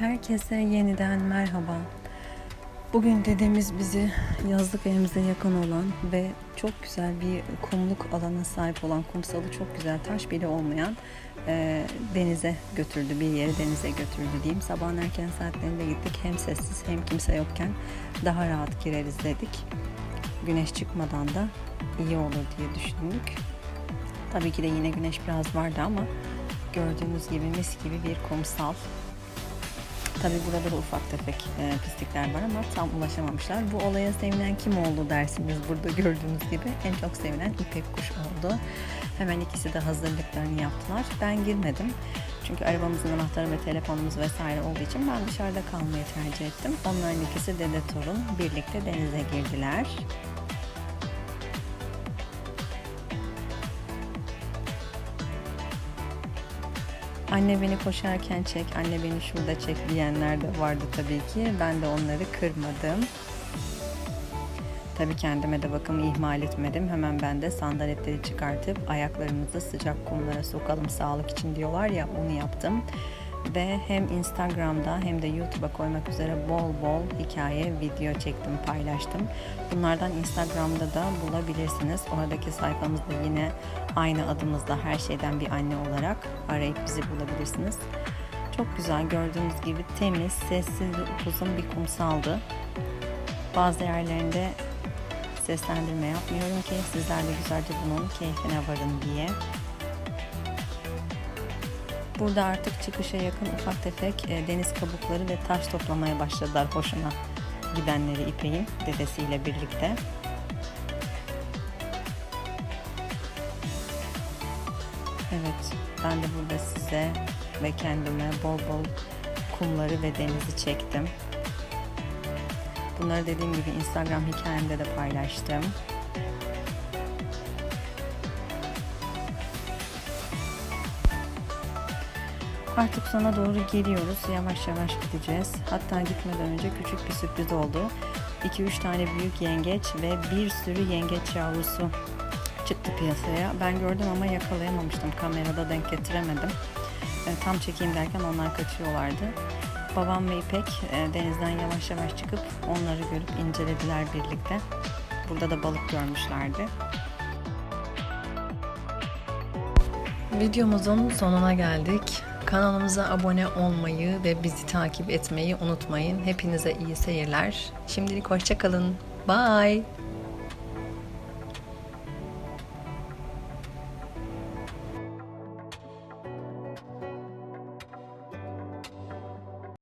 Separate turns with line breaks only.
Herkese yeniden merhaba. Bugün dedemiz bizi yazlık evimize yakın olan ve çok güzel bir kumluk alana sahip olan kumsalı çok güzel taş bile olmayan e, denize götürdü. Bir yere denize götürdü diyeyim. Sabahın erken saatlerinde gittik. Hem sessiz hem kimse yokken daha rahat gireriz dedik. Güneş çıkmadan da iyi olur diye düşündük. Tabii ki de yine güneş biraz vardı ama gördüğünüz gibi mis gibi bir kumsal. Tabii burada da ufak tefek e, pislikler var ama tam ulaşamamışlar. Bu olaya sevinen kim oldu dersiniz burada gördüğünüz gibi. En çok sevinen İpek Kuş oldu. Hemen ikisi de hazırlıklarını yaptılar. Ben girmedim. Çünkü arabamızın anahtarı ve telefonumuz vesaire olduğu için ben dışarıda kalmayı tercih ettim. Onların ikisi dede torun birlikte denize girdiler. Anne beni koşarken çek, anne beni şurada çek diyenler de vardı tabii ki. Ben de onları kırmadım. Tabii kendime de bakım ihmal etmedim. Hemen ben de sandaletleri çıkartıp ayaklarımızı sıcak kumlara sokalım sağlık için diyorlar ya onu yaptım. Ve hem Instagram'da hem de YouTube'a koymak üzere bol bol hikaye, video çektim, paylaştım. Bunlardan Instagram'da da bulabilirsiniz. Oradaki sayfamızda yine aynı adımızda her şeyden bir anne olarak arayıp bizi bulabilirsiniz. Çok güzel gördüğünüz gibi temiz, sessiz uzun bir kumsaldı. Bazı yerlerinde seslendirme yapmıyorum ki sizler de güzelce bunun keyfine varın diye. Burada artık çıkışa yakın ufak tefek e, deniz kabukları ve taş toplamaya başladılar hoşuna gidenleri İpek'in dedesiyle birlikte. Evet, ben de burada size ve kendime bol bol kumları ve denizi çektim. Bunları dediğim gibi Instagram hikayemde de paylaştım. Artık sona doğru geliyoruz. Yavaş yavaş gideceğiz. Hatta gitmeden önce küçük bir sürpriz oldu. 2-3 tane büyük yengeç ve bir sürü yengeç yavrusu çıktı piyasaya. Ben gördüm ama yakalayamamıştım. Kamerada denk getiremedim. E, tam çekeyim derken onlar kaçıyorlardı. Babam ve İpek e, denizden yavaş yavaş çıkıp onları görüp incelediler birlikte. Burada da balık görmüşlerdi. Videomuzun sonuna geldik. Kanalımıza abone olmayı ve bizi takip etmeyi unutmayın. Hepinize iyi seyirler. Şimdilik hoşçakalın. Bye.